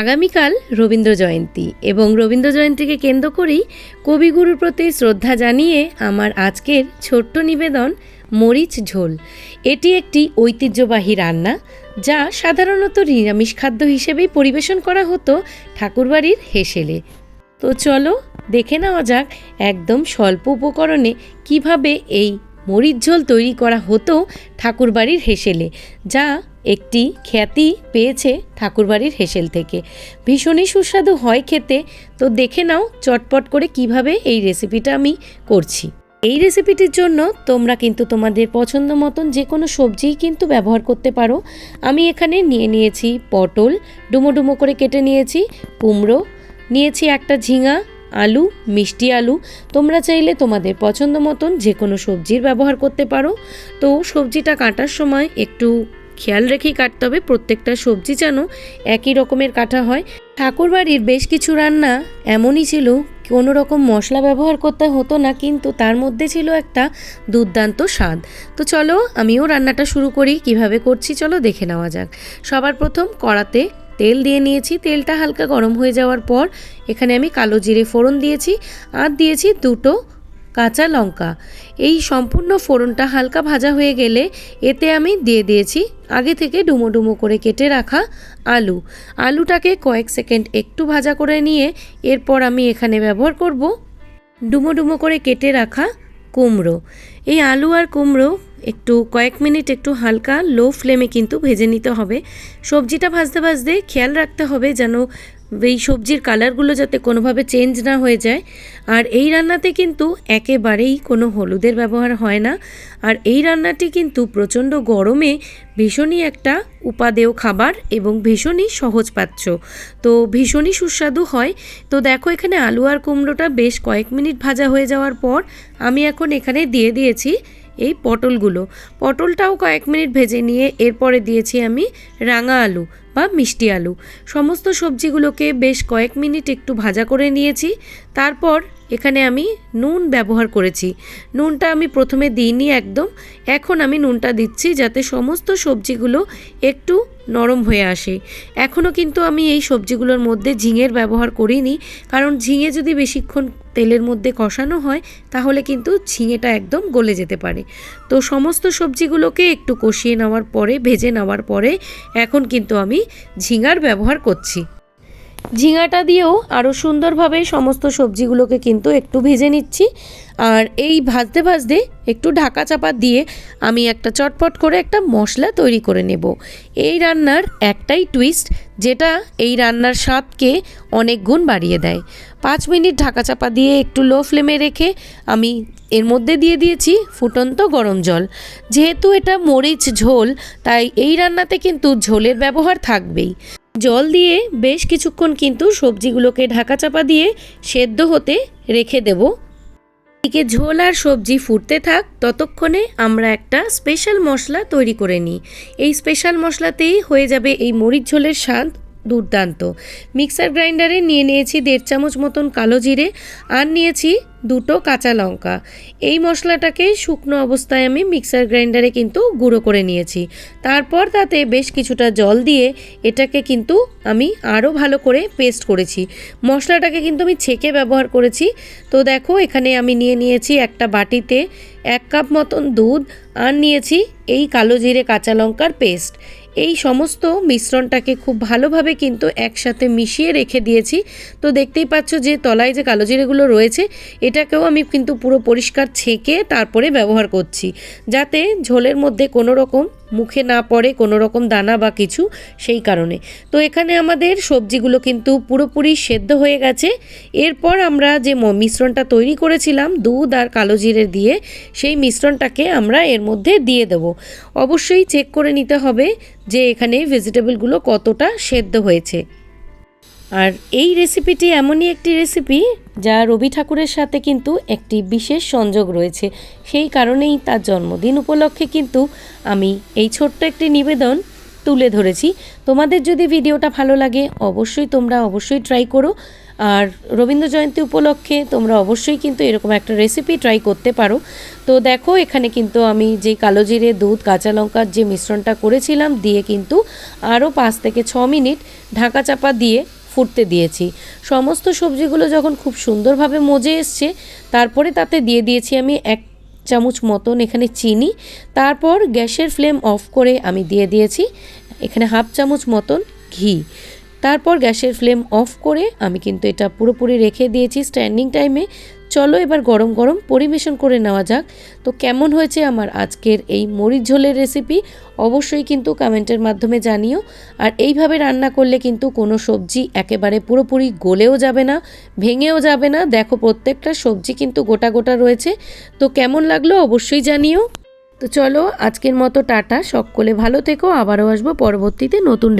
আগামীকাল রবীন্দ্র জয়ন্তী এবং রবীন্দ্র জয়ন্তীকে কেন্দ্র করেই কবিগুরুর প্রতি শ্রদ্ধা জানিয়ে আমার আজকের ছোট্ট নিবেদন, মরিচ ঝোল। এটি একটি ঐতিহ্যবাহী রান্না যা সাধারণত নিরামিষ খাদ্য হিসেবেই পরিবেশন করা হতো ঠাকুরবাড়ির হেসেলে। তো চলো, দেখে নেওয়া যাক একদম স্বল্প উপকরণে কীভাবে এই মরিচ ঝোল তৈরি করা হতো ঠাকুরবাড়ির হেসেলে, যা একটি খ্যাতি পেয়েছে ঠাকুরবাড়ির হেসেল থেকে। ভীষণই সুস্বাদু হয় খেতে। তো দেখে নাও চটপট করে কীভাবে এই রেসিপিটা আমি করছি। এই রেসিপিটির জন্য তোমরা কিন্তু তোমাদের পছন্দ মতন যে কোনো সবজিই কিন্তু ব্যবহার করতে পারো। আমি এখানে নিয়ে নিয়েছি পটল, ডুমো ডুমো করে কেটে নিয়েছি, কুমড়ো, নিয়েছি একটা ঝিঙা, আলু, মিষ্টি আলু। তোমরা চাইলে তোমাদের পছন্দ মতন যে কোনো সবজির ব্যবহার করতে পারো। তো সবজিটা কাটার সময় একটু খেয়াল রেখেই কাটতে হবে। প্রত্যেকটা সবজি যেন একই রকমের কাটা হয়। ঠাকুরবাড়ির বেশ কিছু রান্না এমনই ছিল। কোনো রকম মশলা ব্যবহার করতে হতো না, কিন্তু তার মধ্যে ছিল একটা দুর্দান্ত স্বাদ। তো চলো, আমিও রান্নাটা শুরু করি। কীভাবে করছি চলো দেখে নেওয়া যাক। সবার প্রথম কড়াতে তেল দিয়ে নিয়েছি। তেলটা হালকা গরম হয়ে যাওয়ার পর এখানে আমি কালো জিরে ফোড়ন দিয়েছি। আর দিয়েছি দুটো কাঁচা লঙ্কা। এই সম্পূর্ণ ফোড়নটা হালকা ভাজা হয়ে গেলে এতে আমি দিয়ে দিয়েছি আগে থেকে ডুমো ডুমো করে কেটে রাখা আলু। আলুটাকে কয়েক সেকেন্ড একটু ভাজা করে নিয়ে এরপর আমি এখানে ব্যবহার করব ডুমো ডুমো করে কেটে রাখা কুমড়ো। এই আলু আর কুমড়ো একটু কয়েক মিনিট একটু হালকা লো ফ্লেমে কিন্তু ভেজে নিতে হবে। সবজিটা ভাজতে ভাজতে খেয়াল রাখতে হবে যেন এই সবজির কালারগুলো যাতে কোনোভাবে চেঞ্জ না হয়ে যায়। আর এই রান্নাতে কিন্তু একেবারেই কোনো হলুদের ব্যবহার হয় না। আর এই রান্নাটি কিন্তু প্রচণ্ড গরমে ভীষণই একটা উপাদেয় খাবার এবং ভীষণই সহজপাচ্য তো ভীষণই সুস্বাদু হয়। তো দেখো এখানে আলু আর কুমড়োটা বেশ কয়েক মিনিট ভাজা হয়ে যাওয়ার পর আমি এখন এখানে দিয়ে দিয়েছি এই পটলগুলো। পটলটাও কয়েক মিনিট ভেজে নিয়ে এরপরে দিয়েছি আমি রাঙা আলু। বা মিষ্টি আলু। সমস্ত সবজিগুলোকে বেশ কয়েক মিনিট একটু ভাজা করে নিয়েছি। তারপর এখানে আমি নুন ব্যবহার করেছি। নুনটা আমি প্রথমে দিইনি একদম। এখন আমি নুনটা দিচ্ছি যাতে সমস্ত সবজিগুলো একটু নরম হয়ে আসে। এখনও কিন্তু আমি এই সবজিগুলোর মধ্যে ঝিঙের ব্যবহার করিনি। কারণ ঝিঙে যদি বেশিক্ষণ তেলের মধ্যে কষানো হয়, তাহলে কিন্তু ঝিঙেটা একদম গলে যেতে পারে। তো সমস্ত সবজিগুলোকে একটু কষিয়ে নেওয়ার পরে, ভেজে নেওয়ার পরে, এখন কিন্তু আমি ঝিঙার ব্যবহার করছি। ঝিঙাটা দিয়েও আরও সুন্দরভাবে সমস্ত সবজিগুলোকে কিন্তু একটু ভেজে নিচ্ছি। আর এই ভাজতে ভাজতে একটু ঢাকা চাপা দিয়ে আমি একটা চটপট করে একটা মশলা তৈরি করে নেব। এই রান্নার একটাই টুইস্ট যেটা এই রান্নার স্বাদকে অনেক গুণ বাড়িয়ে দেয়। পাঁচ মিনিট ঢাকা চাপা দিয়ে একটু লো ফ্লেমে রেখে আমি এর মধ্যে দিয়ে দিয়েছি ফুটন্ত গরম জল। যেহেতু এটা মরিচ ঝোল, তাই এই রান্নাতে কিন্তু ঝোলের ব্যবহার থাকবেই। জল দিয়ে বেশ কিছুক্ষণ কিন্তু সবজিগুলোকে ঢাকা চাপা দিয়ে সেদ্ধ হতে রেখে দেব। এদিকে ঝোল আর সবজি ফুটতে থাক, ততক্ষণে আমরা একটা স্পেশাল মশলা তৈরি করে নিই। এই স্পেশাল মশলাতেই হয়ে যাবে এই মরিচ ঝোলের স্বাদ। দুর্দান্ত। মিক্সার গ্রাইন্ডারে নিয়ে নিয়েছি দেড় চামচ মতন কালো জিরে আর নিয়েছি দুটো কাঁচা লঙ্কা। এই মশলাটাকে শুকনো অবস্থায় আমি মিক্সার গ্রাইন্ডারে কিন্তু গুঁড়ো করে নিয়েছি। তারপর তাতে বেশ কিছুটা জল দিয়ে এটাকে কিন্তু আমি আরও ভালো করে পেস্ট করেছি। মশলাটাকে কিন্তু আমি ছেঁকে ব্যবহার করেছি। তো দেখো, এখানে আমি নিয়ে নিয়েছি একটা বাটিতে এক কাপ মতন দুধ আর নিয়েছি এই কালো জিরে কাঁচা লঙ্কার পেস্ট। এই সমস্ত মিশ্রণটাকে খুব ভালোভাবে কিন্তু একসাথে মিশিয়ে রেখে দিয়েছি। তো দেখতেই পাচ্ছ যে তলায় যে কালো জিরেগুলো রয়েছে, এটাকেও আমি কিন্তু পুরো পরিষ্কার ছেঁকে তারপরে ব্যবহার করছি। যাতে ঝোলের মধ্যে কোনো রকম মুখে না পড়ে কোনো রকম দানা বা কিছু সেই কারণে। তো এখানে আমাদের সবজিগুলো কিন্তু পুরোপুরি সেদ্ধ হয়ে গেছে। এরপর আমরা যে মিশ্রণটা তৈরি করেছিলাম, দুধ আর কালো জিরে দিয়ে সেই মিশ্রণটাকে আমরা এর মধ্যে দিয়ে দেব। অবশ্যই চেক করে নিতে হবে যে এখানে ভেজিটেবলগুলো কতটা সেদ্ধ হয়েছে। আর এই রেসিপিটি এমনই একটি রেসিপি যা রবি ঠাকুরের সাথে কিন্তু একটি বিশেষ সংযোগ রয়েছে। সেই কারণেই তার জন্মদিন উপলক্ষে কিন্তু আমি এই ছোট্ট একটি নিবেদন তুলে ধরেছি। তোমাদের যদি ভিডিওটা ভালো লাগে, অবশ্যই তোমরা অবশ্যই ট্রাই করো। আর রবীন্দ্র জয়ন্তী উপলক্ষে তোমরা অবশ্যই কিন্তু এরকম একটা রেসিপি ট্রাই করতে পারো। তো দেখো, এখানে কিন্তু আমি যে কালো জিরে, দুধ, কাঁচা লঙ্কার যে মিশ্রণটা করেছিলাম, দিয়ে কিন্তু আরও পাঁচ থেকে ছ মিনিট ঢাকা চাপা দিয়ে ফুটতে দিয়েছি। সমস্ত সবজিগুলো যখন খুব সুন্দরভাবে মজে এসছে, তারপরে তাতে দিয়ে দিয়েছি আমি এক চামচ মতন এখানে চিনি। তারপর গ্যাসের ফ্লেম অফ করে আমি দিয়ে দিয়েছি, এখানে হাফ চামচ মতন ঘি। তারপর গ্যাসের ফ্লেম অফ করে আমি কিন্তু এটা পুরোপুরি রেখে দিয়েছি স্ট্যান্ডিং টাইমে। চলো এবার গরম গরম পরিবেশন করে নেওয়া যাক। তো কেমন হয়েছে আমার আজকের এই মরিচ ঝোলের রেসিপি অবশ্যই কিন্তু কমেন্টের মাধ্যমে জানিও। আর এইভাবে রান্না করলে কিন্তু কোনো সবজি একেবারে পুরোপুরি গলেও যাবে না, ভেঙেও যাবে না। দেখো প্রত্যেকটা সবজি কিন্তু গোটা গোটা রয়েছে। তো কেমন লাগল অবশ্যই জানিও। তো চলো আজকের মতো টাটা। সকলে ভালো থেকো। আবারও আসব পরবর্তীতে নতুন